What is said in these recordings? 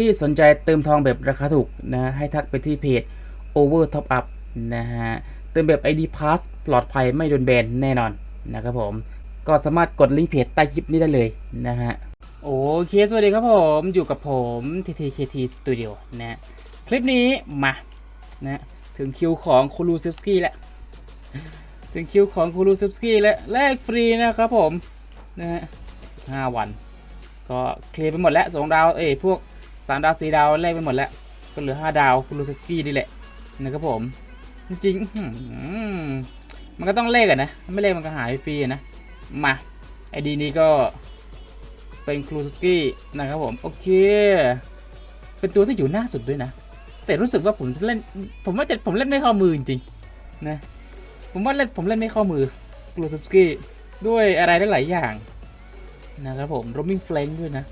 ที่สนใจเติมทองแบบราคาถูกนะให้ทักไปที่เพจ Over Top Up นะฮะเติมแบบ ID Pass ปลอดภัยไม่โดนแบนแน่นอนนะครับผมก็สามารถกดลิงก์เพจใต้คลิปนี้ได้เลยนะฮะโอเคสวัสดีครับผมอยู่กับผม TTKT Studio นะคลิปนี้มานะถึงคิวของคูรูซิฟสกี้แล้วถึงคิวของคูรูซิฟสกี้แล้วแลกฟรีนะครับผมนะฮะห้าวัน ก็เคลียร์ไปหมดแล้วสองดาวเอ้พวก สามดาวสี่ดาวแลกไปหมดแล้ว ก็เหลือห้าดาวคูรูซิฟสกี้นี่แหละนะครับผม จริงๆมันก็ต้องเลขอะนะ ไม่เลขมันก็หายฟรีนะ มาไอดีนี้ก็เป็นครูสกี้นะครับผม โอเค เป็นตัวที่อยู่หน้าสุดด้วยนะ แต่รู้สึกว่าผมจะเล่น ผมว่าจะผมเล่นไม่เข้ามือจริงๆนะ ผมว่าเล่นผมเล่นไม่เข้ามือครูสกี้ด้วยอะไรได้หลายอย่างนะครับผม roaming flank ด้วยนะ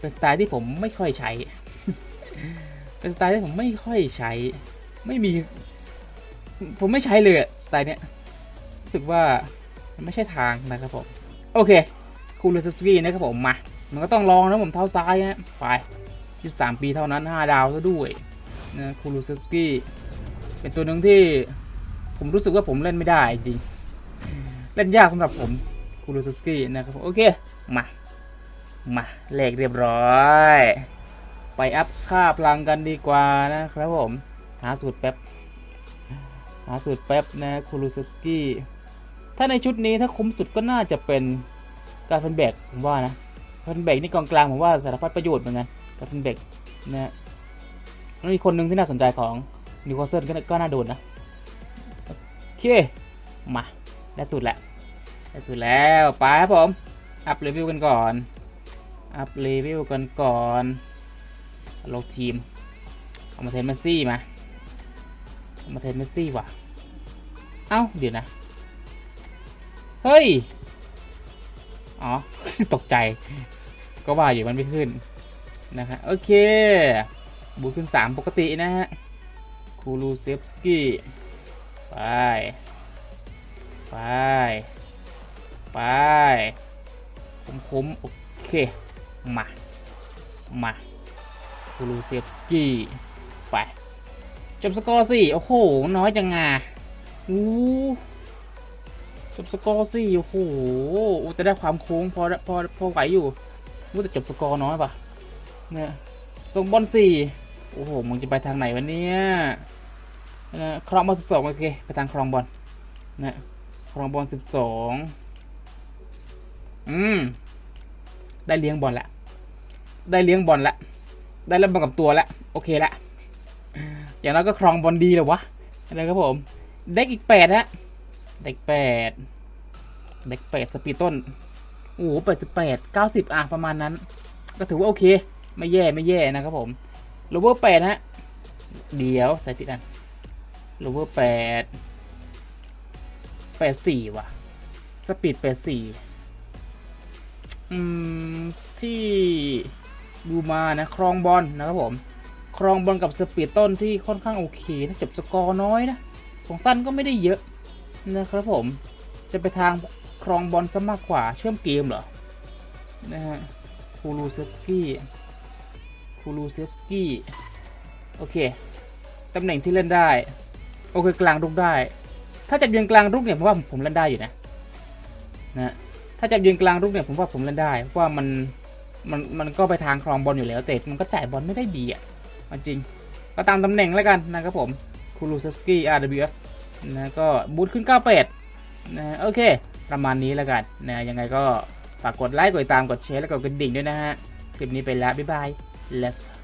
เป็นสไตล์ที่ผมไม่ค่อยใช้ เป็นสไตล์ที่ผมไม่ค่อยใช้ ไม่มี ผมไม่ใช้เลยสไตล์เนี้ยรู้สึกว่ามันไม่ใช่ทางนะครับผม โอเค คูลูสกี้นะครับผมมา มันก็ต้องลองนะผมเท้าซ้ายฮะไป23ปีเท่านั้น 5 ดาวซะด้วยนะคูลูสกี้เป็นตัวหนึ่งที่ผมรู้สึกว่าผมเล่นไม่ได้จริง เล่นยากสำหรับผมคูลูสกี้นะครับผมโอเค มา มาเลขเรียบร้อย ไปอัพค่าพลังกันดีกว่านะครับผม หาสูตรแป๊บ หาสูตรแป๊บนะคูลูซสกี้ ถ้าในชุดนี้ถ้าคุ้มสุดก็น่าจะเป็นการฟันแบกผมว่านะการฟันแบกนี่กองกลางผมว่าสารพัดประโยชน์เหมือนกันการฟันแบกนะฮะแล้วมีคนนึงที่น่าสนใจของนิวคาสเซิลก็ก็น่าโดนนะโอเค มาได้สุดแล้วได้สุดแล้ว ไปครับผม อัพรีวิวกันก่อน อัพรีวิวกันก่อนลงทีม เอามาเทนเมสซี่มา เอามาเทนเมสซี่ว่ะ เอ้า เดี๋ยวนะ เฮ้ย อ๋อ ตกใจ ก็ว่าอยู่มันไม่ขึ้น นะครับโอเค บูขึ้น 3 ปกตินะฮะ คูลูเซฟสกี้ ไป ไป ไป คุ้มๆ โอเค มา มาคูลูเซฟสกี้ไป จบสกอร์สิโอ้โห น้อยจังงาอู้จบสกอร์สี่โอ้โหจะได้ความโค้งพอพอพอไหวอยู่รู้แต่จบสกอร์น้อยปะเนี่ยส่งบอลสี่โอ้โหมึงจะไปทางไหนวะเนี่ยนะครองบอลสิบสองโอเคไปทางครองบอลนะครองบอลสิบสองอืม ได้เลี้ยงบอลละ ได้เลี้ยงบอลละ ได้เล่นบอลกับตัวละ โอเคละ อย่างน้อยก็ครองบอลดีเลยวะอะไรครับผม เด็กอีกแปดฮะ เด็กแปด เด็กแปดสปีดต้น โอ้โหแปดสิบแปดเก้าสิบอะประมาณนั้น ก็ถือว่าโอเค ไม่แย่ไม่แย่นะครับผมโลเวอร์แปดฮะ เดี๋ยวใส่ผิดอันโลเวอร์แปดแปดสี่ว่ะ สปีดแปดสี่ อืมที่ดูมานะครองบอลนะครับผม ครองบอลกับสปีดต้นที่ค่อนข้างโอเคนะจบสกอร์น้อยนะสองสั้นก็ไม่ได้เยอะนะครับผมจะไปทางครองบอลซะมากกว่าเชื่อมเกมเหรอนะฮะคูลูเซฟสกี้คูลูเซฟสกี้โอเคตำแหน่งที่เล่นได้ โอเคกลางรุกได้ ถ้าจะยืนกลางรุกเนี่ยผมว่าผมเล่นได้อยู่นะนะ ถ้าจะยืนกลางรุกเนี่ยผมว่าผมเล่นได้เพราะว่ามันมันมันก็ไปทางครองบอลอยู่แล้วแต่มันก็จ่ายบอลไม่ได้ดีอะมันจริงก็ตามตำแหน่งแล้วกันนะครับผมคูลูเซสกี้ RWF นะก็บูทขึ้น 98นะโอเค ประมาณนี้แล้วกันนะยังไงก็ฝากกดไลค์กดติดตามกดแชร์แล้วก็กดกระดิ่งด้วยนะฮะ คลิปนี้ไปแล้ว บ๊ายบาย let's go